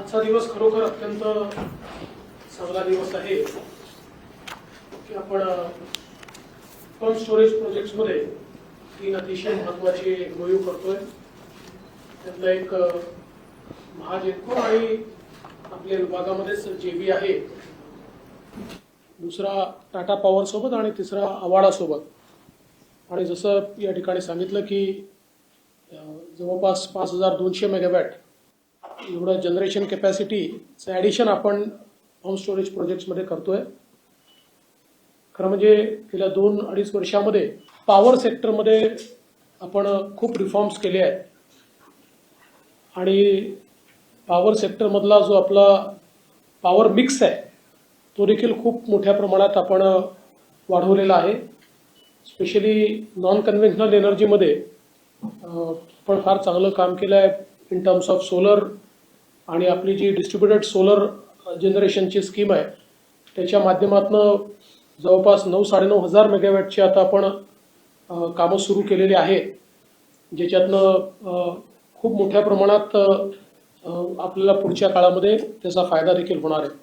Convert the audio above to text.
आजचा दिवस खरोखर अत्यंत चांगला दिवस आहे की आपण पंप स्टोरेज प्रोजेक्ट्समध्ये तीन अतिशय महत्त्वाचे मोहीम करतोय. त्यातलं एक महाजेको आणि आपल्या विभागामध्येच जे बी आहे. दुसरा टाटा पॉवर सोबत आणि तिसरा आवाडासोबत आणि जसं या ठिकाणी सांगितलं की जवळपास पाच हजार दोनशे मेगावॅट एवढं जनरेशन कॅपॅसिटीचं ॲडिशन आपण होम स्टोरेज प्रोजेक्ट्समध्ये करतोय. खरं म्हणजे गेल्या दोन अडीच वर्षामध्ये पॉवर सेक्टरमध्ये आपण खूप रिफॉर्म्स केले आहेत. आणि पॉवर सेक्टरमधला जो आपला पॉवर मिक्स आहे तो देखील खूप मोठ्या प्रमाणात आपण वाढवलेला आहे. स्पेशली नॉन कन्व्हेन्शनल एनर्जीमध्ये आपण फार चांगलं काम केलं आहे इन टर्म्स ऑफ सोलर आणि आपली जी डिस्ट्रीब्युटेड सोलर जनरेशनची स्कीम आहे त्याच्या माध्यमातून जवळपास नऊ साडेनऊ हजार मेगावॅटची आता आपण कामं सुरू केलेली आहेत ज्याच्यातनं खूप मोठ्या प्रमाणात आपल्याला पुढच्या काळामध्ये त्याचा फायदा देखील होणार आहे.